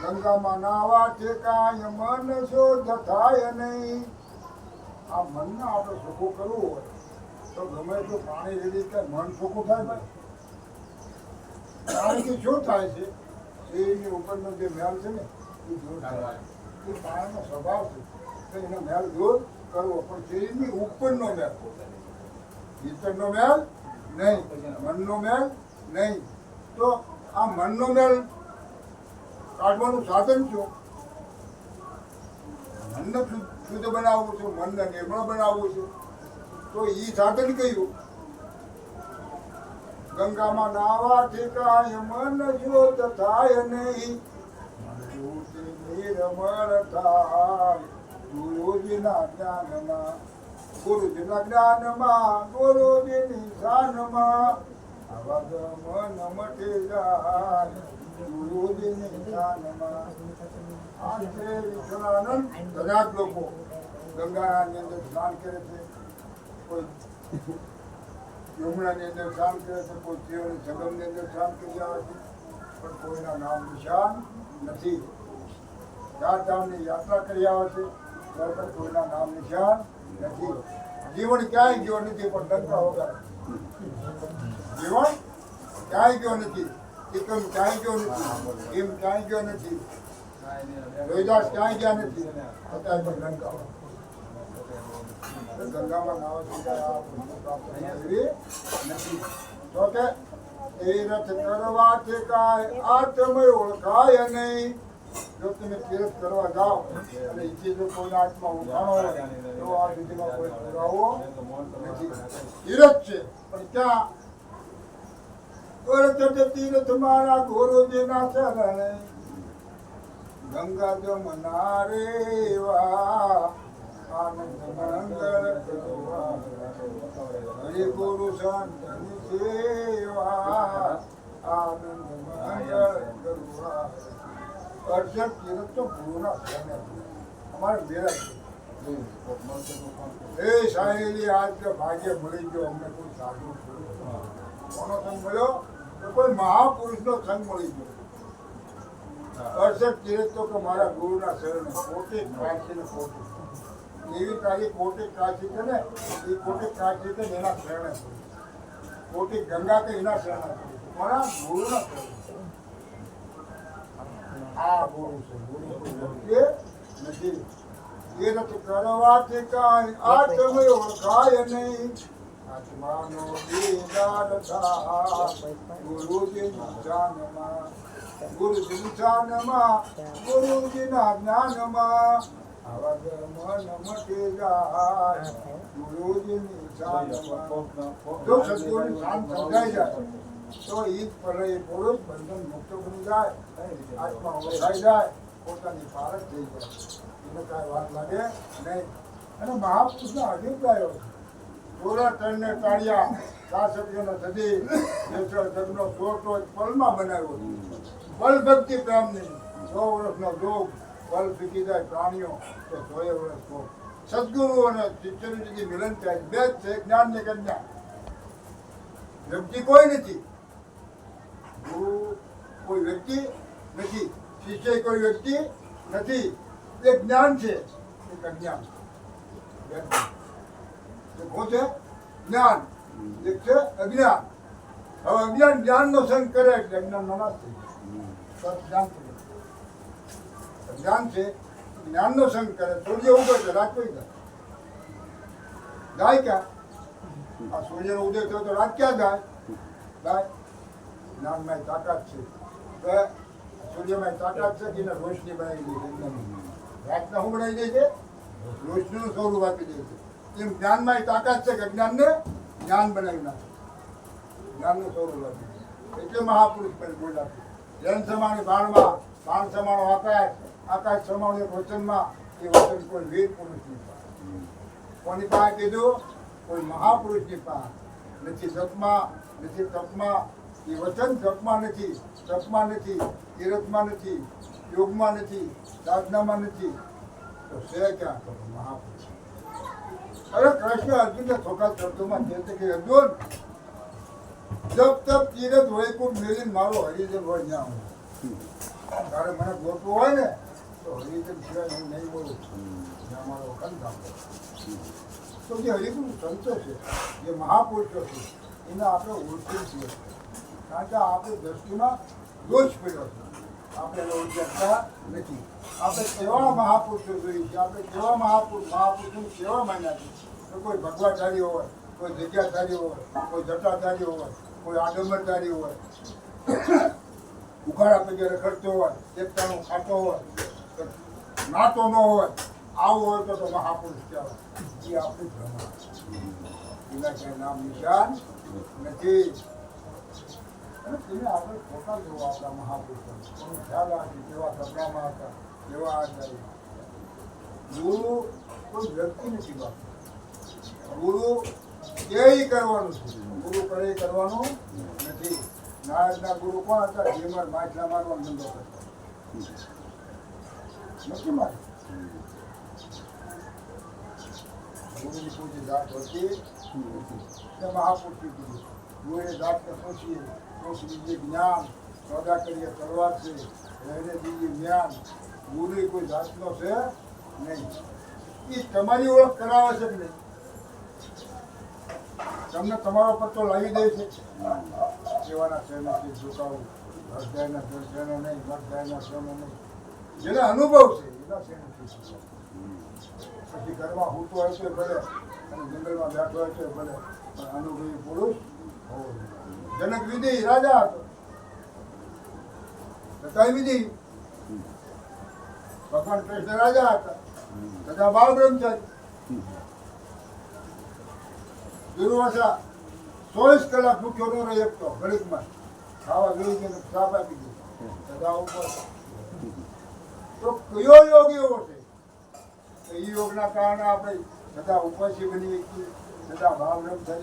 ગંગામાં નાવાથી કાંઈ મન તો એટલું પાણી રેડી થાય છે એની ઉપરનો જે મેલ છે ને, એ દૂર થાય એ પાણીનો સ્વભાવ છે, તો એનો મેલ દૂર કરવો, પણ શરીરની ઉપરનો મેલ. ભીતરનો મેલ નહીં, મનનો મેલ નહીં. તો આ મનનો મેળ કાઢવાનું સાધન છો. મનને શુદ્ધ બનાવવું છે, મનને નિર્મળ બનાવવું છે. તો એ સાધન કયું? ગંગામાં નાવા ઠેકાય, મન જ્યોત થાય નહીં. નિર્મળ થાય. ગુરુજીના જ્ઞાનમાં ગુરુજીના જ્ઞાનમાં, ગુરુજીની સાનમાં મન મટી જાય. ગુરુજીની છે બધા જ લોકો ગંગાની અંદર સ્નાન કરે છે. કોઈ યમુનાની અંદર સ્નાન કરે છે, કોઈ જીવન સંગમની અંદર સ્નાન કરી આવે છે. પણ કોઈના નામ નિશાન નથી. ચાર ધામની યાત્રા કરી આવે છે પણ કોઈના નામ નિશાન નથી. જીવન ક્યાંય જીવન નથી, પણ ગંગા વગર. જીવન ક્યાંય ગયો નથી. એકમ ક્યાંય ગયો નથી. એમ ક્યાંય ગયો નથી. રોહિદાસ ક્યાંય ગયા નથી. અત્યારે પણ ડંકા ગંગામાં આ નથી. તો કે તીર્થ કરવાથી કાંઈ આત્મય ઓળખાય નહીં. જો તમે તીર્થ કરવા જાઓ, અને ઈચ્છી જો કોઈ આત્મા ઓળખાણો હોય, તો આ સુધીમાં કોઈ છે, પણ ક્યાં વર્તતે તીર્થ મારા ગુરુજીના ચરણે ગંગા જમના રેવા આનંદ મંગળ હરિ ગુરુ સંતની સેવા તો ગુરુના શરણે. અમારે મેળા એ સાહેલી ભાગ્ય મળી ગયો. અમને કોઈ સાધુ કોનો સંગ મળ્યો? કોઈ મહાપુરુષનો સંગ મળી ગયો. અડસઠ તીરથ તો કે મારા ગુરુના શરણ પોતે કાશી ને પોતે. એવી તારી કોટી કાશી છે ને, એ કોટી કાશી છે એના શરણે કોટી ગંગા તો એના શરણે મારા ગુરુના શરણે આ ગુરુ છે, ગુરુ નથી. એ નથી કરવાથી કાંઈ. તમે ઓળખાય નહીં. આત્માનો થાય. ગુરુજીના જાનમાં ગુરુજીના શાનમાં ગુરુજીના જ્ઞાનમાં જ મન મટે જાય. ગુરુજીની શાનમાં જો સદગુરુની શાંત સમજાઈ જાય, તો ઈદ પર એ પુરુષ બંધન મુક્ત બની જાય. આત્મા ઓળખાઈ જાય, પોતાની પારખ થઈ જાય. એને કાંઈ વાત લાગે નહીં. અને મહાપુરુષના અભિપ્રાયો પૂરા ત્રણને ટાળ્યા શાસકીઓનો સદી જગનો છોટો એક પલમાં બનાવ્યો પલ ભક્તિ પ્રેમની. સો વર્ષનો રોગ પલ ફીકી જાય પ્રાણીઓ. તો સોએ વર્ષ ભોગ સદગુરુ અને શિષ્યની મિલન થાય. બે છે જ્ઞાન ને કન્યા. વ્યક્તિ કોઈ નથી. ગુરુ કોઈ વ્યક્તિ નથી. શિષ્ય કોઈ વ્યક્તિ નથી. એ જ્ઞાન છે એક અજ્ઞાન એક જ્ઞાન એક છે અજ્ઞાન હવે અજ્ઞાન જ્ઞાનનો સંગ કરે એટલે અજ્ઞાનનો નાશ થઈ જાય. જ્ઞાન જ્ઞાન છે, જ્ઞાનનો સંગ કરે સૂર્ય ઉગે છે રાત જાય. જાય ક્યાં? આ સૂર્યનો ઉદય થયો તો રાત ક્યાં જાય? જાય. જ્ઞાનમાં તાકાત છે. તો સૂર્યમાં તાકાત છે કે રોશની બનાવી દે છે. રાતના શું બનાવી દે છે? રોશનીનું સ્વરૂપ આપી દે છે. એમ જ્ઞાનમાં તાકાત છે કે જ્ઞાનને જ્ઞાન બનાવી નાખે. જ્ઞાનનું સ્વરૂપ આપી એટલે મહાપુરુષ પણ બોલ્યા છે. જૈન સમાણી બાણમાં બાણ સમાણો આકાશ આકાશ સમાણો વચનમાં એ વચન કોઈ વીર પુરુષની પાસે કોની પાસે કીધું? કોઈ મહાપુરુષની પાસે નથી. સતમાં નથી, તપમાં એ વચન જપમાં નથી, તપમાં નથી તીરથમાં નથી, યોગમાં નથી, સાધનામાં નથી. તો છે ક્યાં? મહાપુરુષ. અરે કૃષ્ણ અર્જુનને ચોખા શબ્દોમાં કહે છે કે અર્જુન જબ તબ તીરથ વૈકુંઠ મેલીને મારો હરિજન હોય ત્યાં હું. તારે મને ગોતવું હોય ને, તો હરિજન સિવાય હું નહીં બોલું. ત્યાં મારો વખત ગામ તો જે હરિગુરુ સંતો છે, જે મહાપુરુષો છે, એને આપણે ઓળખીએ છીએ. કારણ કે આપણે દ્રષ્ટિમાં દોષ પડ્યો છે. આપણે એને ઓળખતા નથી. આપણે કેવા મહાપુરુષો જોઈએ છે આપણે કેવા મહાપુરુષ મહાપુરુષો કેવા માન્યા છે? કોઈ ભગવાચાર્ય હોય, કોઈ જગ્યાચાર્ય હોય, કોઈ જટાચાર્ય હોય, કોઈ આડંબરચારી હોય. ઉઘાડા પગે રખડતો હોય, એકતાનો ખાતો હોય નાતો ન હોય, આવું હોય તો તો મહાપુરુષ કહેવાય. એ આપણું ભ્રમણ એના કઈ નામ નિશાન નથી. અને તેને આપણે ખોટા જોવા આપણા મહાપુરુષો. ખ્યાલ રાખી કેવા સપનામાં હતા. કેવા ગુરુ કોઈ વ્યક્તિ નથી. વાત ગુરુ એ ગુરુ ગુરુ જાત હોતી તે મહાપુરુષી કીધું ગુરુએ જાતને પૂછીએ પૂછી દીધી જ્ઞાન સોદા કરીએ કરવા છે જ્ઞાન ગુરુ કોઈ જાતનો છે નહીં. એ તમારી ઓળખ કરાવે છે નહીં? તમને તમારો પત્તો લાવી દે છે. સેવાના શહેરનો છે ઝુકાવું ભરજાયના શહેરનો નહીં ભરજાયના શહેરનો નહીં. જેને અનુભવ છે, એના શહેરનો પછી ઘરમાં હું હોય છે ભલે, અને જંગલમાં બેઠો છે ભલે, પણ અનુભવી પુરુષ જનક વિધિ રાજા હતો. કઈ વિધિ. ભગવાન કૃષ્ણ રાજા હતા. તથા બાળ બ્રહ્મચારી દુર્વાસા ચોવીસ કલાક ભૂખ્યો ન રહી શકતો ઘડીકમાં ખાવા જોઈ કે સાપ આપી દીધો તથા ઉપર. તો કયો યોગ એવો છે? એ યોગના કારણે આપણે બધા ઉપાસી બની શકીએ. બધા ભાવ બ્રહ્મચારી